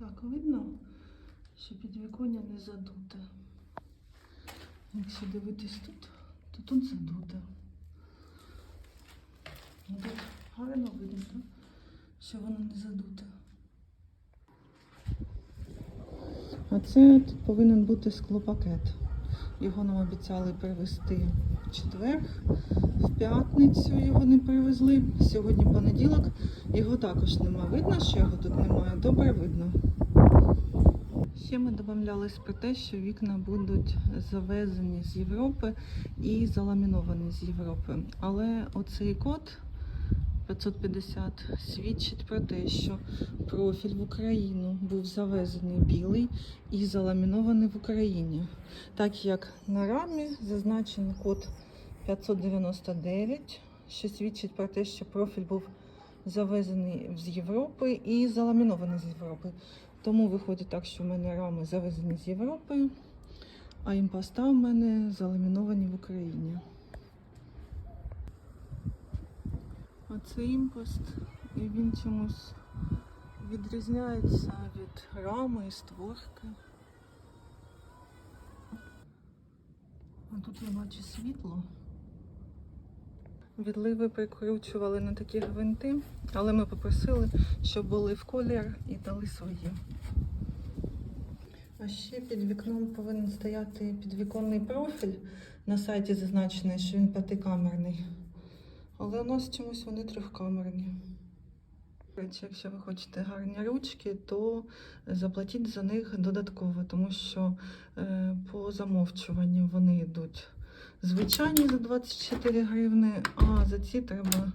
Так, видно, що підвіконня не задуте. Якщо дивитись тут, то тут задуте. Ну, Тут гарно видно, що воно не задуте. А це тут повинен бути склопакет. Його нам обіцяли привезти в четвер, в п'ятницю його не привезли. Сьогодні понеділок. Його також нема. Видно, що його тут немає. Добре видно. Ще ми домовлялись про те, що вікна будуть завезені з Європи і заламіновані з Європи. Але оцей код 550 свідчить про те, що профіль в Україну був завезений білий і заламінований в Україні. Так як на рамі зазначений код 599, що свідчить про те, що профіль був завезений з Європи і заламінований з Європи. Тому виходить так, що в мене рами завезені з Європи, а імпоста в мене заламіновані в Україні. А це імпост, і він чомусь відрізняється від рами і створки. А тут я бачу світло. Відливи прикручували на такі гвинти, але ми попросили, щоб були в колір і дали свої. А ще під вікном повинен стояти підвіконний профіль. На сайті зазначено, що він п'ятикамерний. Але у нас чомусь вони трьохкамерні. Речі, якщо ви хочете гарні ручки, то заплатіть за них додатково, тому що е, по замовчуванню вони йдуть звичайні за 24 гривни, а за ці треба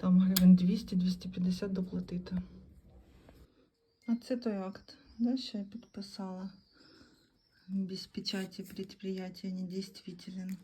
там гривень 200-250 доплатити. А це той акт, да, що я підписала. Без печаті предприятия недействителен.